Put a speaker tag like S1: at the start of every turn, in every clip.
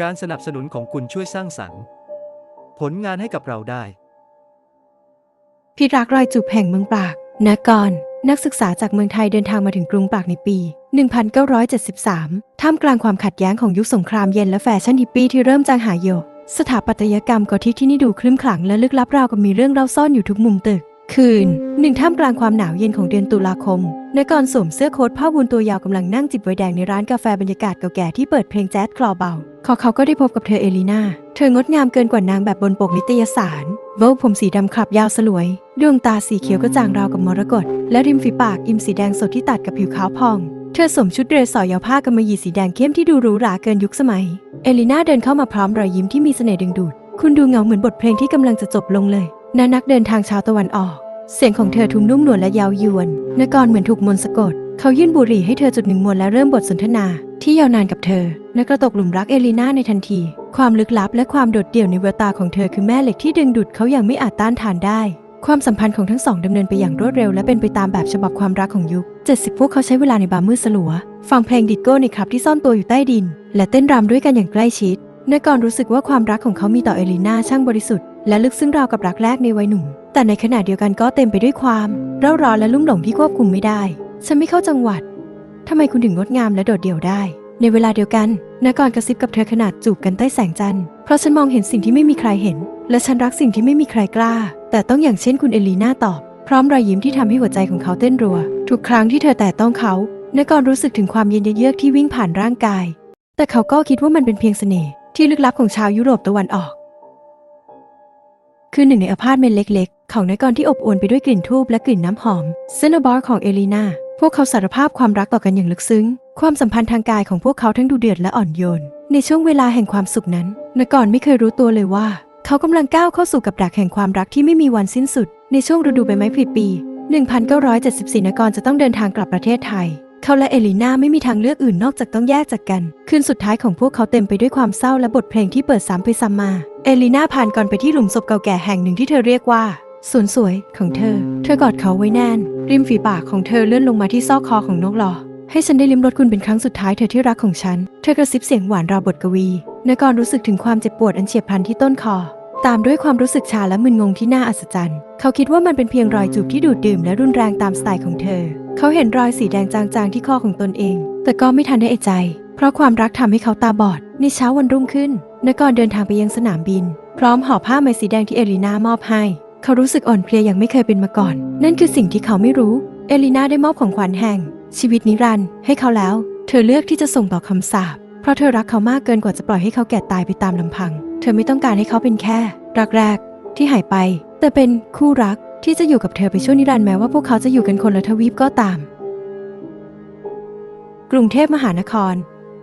S1: การสนับสนุนของคุณช่วยสร้างสรรค์ ผลงานให้กับเราได้
S2: พิรักรอยจูบแห่งเมืองปรากนกรนักศึกษาจากเมืองไทยเดินทางมาถึงกรุงปรากในปี 1973 ท่ามกลางความขัดแย้งของยุคสงครามเย็นและแฟชั่นฮิปปี้ที่เริ่มจางหายโยสถาปัตยกรรมกอธิกที่นี่ดูคลึ้มขลังและลึกลับราวกับมีเรื่องเล่าซ่อนอยู่ทุกมุมตึก คืนหนึ่งท่ามกลางความหนาวเย็นของเดือนตุลาคม นกรสวมเสื้อโค้ทผ้าวูลตัวยาวกำลังนั่งจิบไวน์แดงในร้านกาแฟบรรยากาศเก่าแก่ที่เปิดเพลงแจ๊สคลอเบาขอเขาก็ได้พบกับเธอเอลีนา เธองดงามเกินกว่านางแบบบนปกนิตยสารโวกผมสีดำคลับยาวสลวย ดวงตาสีเขียวกระจ่างราวกับมรกต และริมฝีปากอิ่มสีแดงสดที่ตัดกับผิวขาวพอง เธอสวมชุดเดรสสอยาวผ้ากำมะหยี่สีแดงเข้มที่ดูหรูหราเกินยุคสมัย เอลิน่าเดินเข้ามาพร้อมรอยยิ้มที่มีเสน่ห์ดึงดูด คุณดูเงาเหมือนบทเพลงที่กำลังจะจบลงเลยนานักเดินทางชาวตะวันออก เสียงของเธอทุ้มนุ่มนวลและยาวยวนนกรเหมือนถูกมนต์สะกด เขายื่นบุหรี่ให้เธอจุดหนึ่งมวนและเริ่มบทสนทนา ที่ยาวนานกับเธอและกระตกหลุมรักเอลิน่าในทันที ความลึกลับและความโดดเดี่ยวในแววตาของเธอคือแม่เหล็กที่ดึงดูดเขาอย่างไม่อาจต้านทานได้ ความสัมพันธ์ของทั้งสองดำเนินไปอย่างรวดเร็วและเป็นไปตามแบบฉบับความรักของยุค 70 พวกเขาใช้เวลาในบาร์มืดสลัว ฟังเพลงดิสโก้ในคลับที่ซ่อนตัวอยู่ใต้ดิน และเต้นรำด้วยกันอย่างใกล้ชิดนกรรู้สึกว่าความรักของเขามีต่อเอลิน่าช่างบริสุทธิ์ และลึกซึ้งราวกับรักแรกในวัยหนุ่ม แต่ในขณะเดียวกันก็เต็มไปด้วยความเร่าร้อนและลุ่มหลงที่ควบคุมไม่ได้ ฉันไม่เข้าจังหวัดทำไมคุณถึงงดงามและโดดเดี่ยวได้ ในเวลาเดียวกันนกรกระซิบกับเธอขนาดจูบกันใต้แสงจันทร์เพราะฉันมองเห็นสิ่งที่ไม่มีใครเห็น และฉันรักสิ่งที่ไม่มีใครกล้า แต่ต้องอย่างเช่นคุณเอลีน่าตอบ พร้อมรอยยิ้มที่ทำให้หัวใจของเขาเต้นรัว ทุกครั้งที่เธอแตะต้องเขานกรรู้สึกถึงความเย็นเยือกที่วิ่งผ่านร่างกาย แต่เขาก็คิดว่ามันเป็นเพียงเสน่ห์ที่ลึกลับของชาวยุโรปตะวันออก คือหนึ่งในอพาร์ตเมนต์เล็กๆ ของนกรที่อบอวลไปด้วยกลิ่นทูบและกลิ่นน้ำหอมเซนบาร์ของเอลีนาพวกเขาสารภาพความรักต่อกันอย่างลึกซึ้ง ความสัมพันธ์ทางกายของพวกเขาทั้งดูเดือดและอ่อนโยน ในช่วงเวลาแห่งความสุขนั้นนกรไม่เคยรู้ตัวเลยว่า เขากำลังก้าวเข้าสู่กับดักแห่งความรักที่ไม่มีวันสิ้นสุด ในช่วงฤดูใบไม้ผลิปี 1974นกรจะต้องเดินทางกลับประเทศไทย เขาและเอลีนาไม่มีทางเลือกอื่นนอกจากต้องแยกจากกัน คืนสุดท้ายของพวกเขาเต็มไปด้วยความเศร้าและบทเพลงที่เปิดซ้ำไปซ้ำมา เอลีนาผ่านก่อนไปที่หลุมศพเก่าแก่แห่งหนึ่งที่เธอเรียกว่าสวนสวยของเธอ เธอกอดเขาไว้แน่น ริมฝีปากของเธอเลื่อนลงมาที่ซอกคอของนกหลอให้ฉันได้ลิ้มรสคุณเป็นครั้งสุดท้ายเธอที่รักของฉัน เธอกระซิบเสียงหวานราวบทกวีนกรรู้สึกถึงความเจ็บปวดอันเฉียบพลันที่ต้นคอ ตามด้วยความรู้สึกชาและมึนงงที่น่าอัศจรรย์ เขาคิดว่ามันเป็นเพียงรอยจูบที่ดูดดื่มและรุนแรงตามสไตล์ของเธอ เขาเห็นรอยสีแดงจางๆที่ข้อของตนเอง แต่ก็ไม่ทันได้เอะใจ เพราะความรักทำให้เขาตาบอด ในเช้าวันรุ่งขึ้นนกรเดินทางไปยังสนามบิน พร้อมห่อผ้าไหมสีแดงที่เอลีนามอบให้ เขารู้สึกอ่อนเพลียอย่างไม่เคยเป็นมาก่อน นั่นคือสิ่งที่เขาไม่รู้ เอลีนาได้มอบของขวัญแห่ง ชีวิตนิรันดร์ให้เขาแล้ว เธอเลือกที่จะส่งต่อคำสาปเพราะเธอรักเขามากเกินกว่าจะปล่อยให้เขาแก่ตายไปตามลำพัง เธอไม่ต้องการให้เขาเป็นแค่ รักแรกที่หายไป แต่เป็นคู่รัก ที่จะอยู่กับเธอไปชั่วนิรันดร์แม้ว่าพวกเขาจะอยู่กันคนละทวีปก็ตาม กรุงเทพมหานคร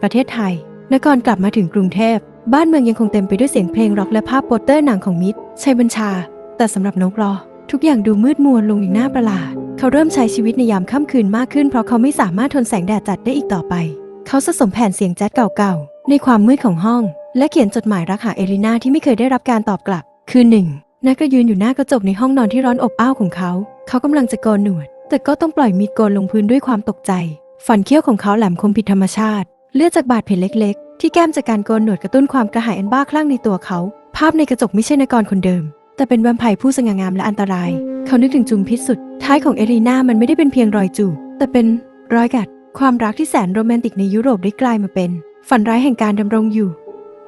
S2: ประเทศไทยนกรกลับมาถึงกรุงเทพ บ้านเมืองยังคงเต็มไปด้วยเสียงเพลงร็อกและภาพโปสเตอร์หนังของมิตรชัยบัญชา แต่สำหรับนกรอ ทุกอย่างดูมืดมัวลงอย่างน่าประหลาด เขาเริ่มใช้ชีวิตในยามค่ำคืนมากขึ้นเพราะเขาไม่สามารถทนแสงแดดจัดได้อีกต่อไป เขาสะสมแผ่นเสียงแจ๊สเก่าๆในความมืดของห้อง และเขียนจดหมายรักหาเอลินาที่ไม่เคยได้รับการตอบกลับ คือหนึ่ง นักก็ยืนอยู่หน้ากระจกในห้องนอนที่ร้อนอบอ้าวของเขา เขากำลังจะโกนหนวด แต่ก็ต้องปล่อยมีดโกนลงพื้นด้วยความตกใจฟันเคี้ยวของเขาแหลมคมผิดธรรมชาติ เลือดจากบาดแผลเล็กๆ ที่แก้มจากการโกนหนวดกระตุ้นความกระหายอันบ้าคลั่งในตัวเขา ภาพในกระจกไม่ใช่นกรคนเดิม แต่เป็นแวมไพร์ผู้สง่างามและอันตราย เขานึกถึงจุมพิษสุด ท้ายของเอลีนามันไม่ได้เป็นเพียงรอยจูบ แต่เป็นรอยกัด ความรักที่แสนโรแมนติกในยุโรปได้กลายมาเป็น ฝันร้ายแห่งการดำรงอยู่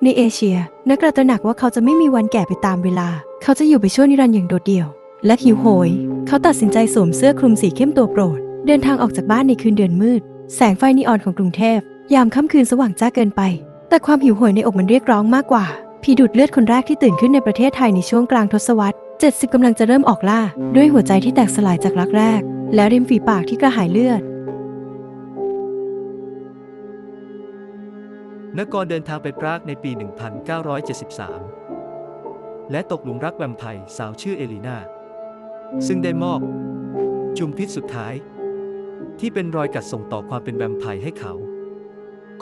S2: ในเอเชีย นักกระตระหนักว่าเขาจะไม่มีวันแก่ไปตามเวลา เขาจะอยู่ไปชั่วนิรันดร์อย่างโดดเดี่ยว และหิวโหย เขาตัดสินใจสวมเสื้อคลุมสีเข้มตัวโปรด เดินทางออกจากบ้านในคืนเดือนมืด แสงไฟนีออนของกรุงเทพ ยามค่ำคืนสว่างจ้าเกินไป แต่ความหิวโหยในอกมันเรียกร้องมากกว่า ผีดูดเลือดคนแรกที่ตื่นขึ้นในประเทศไทยในช่วงกลางทศวรรษ 70กำลังจะเริ่มออกล่า ด้วยหัวใจที่แตกสลายจากรักแรก และริมฝีปากที่กระหายเลือด
S1: นกรเดินทางไปปรากในปี 1973 และตกหลุมรักแวมไพร์สาวชื่อเอลีนา ซึ่งได้มอบ จุมพิษสุดท้าย ที่เป็นรอยกัดส่งต่อความเป็นแวมไพร์ให้เขา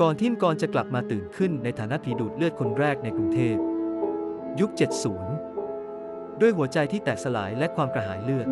S1: ก่อนที่มกรจะกลับมาตื่นขึ้นในฐานะผีดูดเลือดคนแรกในกรุงเทพ ยุค 70 ด้วยหัวใจที่แตกสลายและความกระหายเลือด